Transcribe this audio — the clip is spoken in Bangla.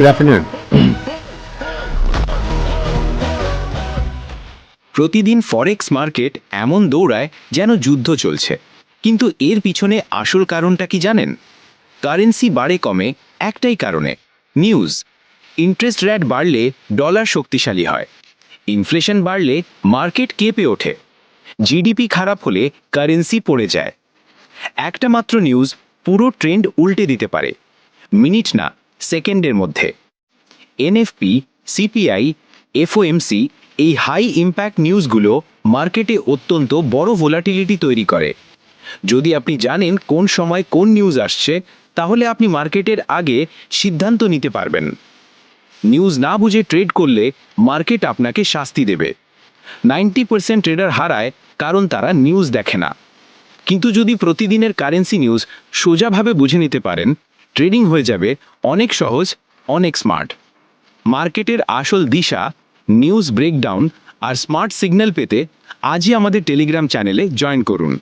Good afternoon. প্রতিদিন ফরেক্স মার্কেট এমন দৌড়ায় যেন যুদ্ধ চলছে। কিন্তু এর পিছনে আসল কারণটা কি জানেন? কারেন্সি বাড়ে কমে একটাই কারণে। নিউজ ইন্টারেস্ট রেট বাড়লে ডলার শক্তিশালী হয়। ইনফ্লেশন বাড়লে মার্কেট কেঁপে ওঠে। জিডিপি খারাপ হলে কারেন্সি পড়ে যায়। একটা মাত্র নিউজ পুরো ট্রেন্ড উল্টে দিতে পারে। মিনিট না। সেকেন্ডের মধ্যে। এনএফপি, সিপিআই, এফওএমসি এই হাই ইম্প্যাক্ট নিউজগুলো মার্কেটে অত্যন্ত বড় ভোলাটিলিটি তৈরি করে। যদি আপনি জানেন কোন সময় কোন নিউজ আসছে, তাহলে আপনি মার্কেটের আগে সিদ্ধান্ত নিতে পারবেন। নিউজ না বুঝে ট্রেড করলে মার্কেট আপনাকে শাস্তি দেবে। নাইনটি পার্সেন্ট ট্রেডার হারায় কারণ তারা নিউজ দেখে না। কিন্তু যদি প্রতিদিনের কারেন্সি নিউজ সোজাভাবে বুঝে নিতে পারেন ট্রেডিং হয়ে যাবে অনেক সহজ, অনেক স্মার্ট। মার্কেটের আসল দিশা, নিউজ ব্রেকডাউন আর স্মার্ট সিগন্যাল পেতে আজই আমাদের টেলিগ্রাম চ্যানেলে জয়েন করুন।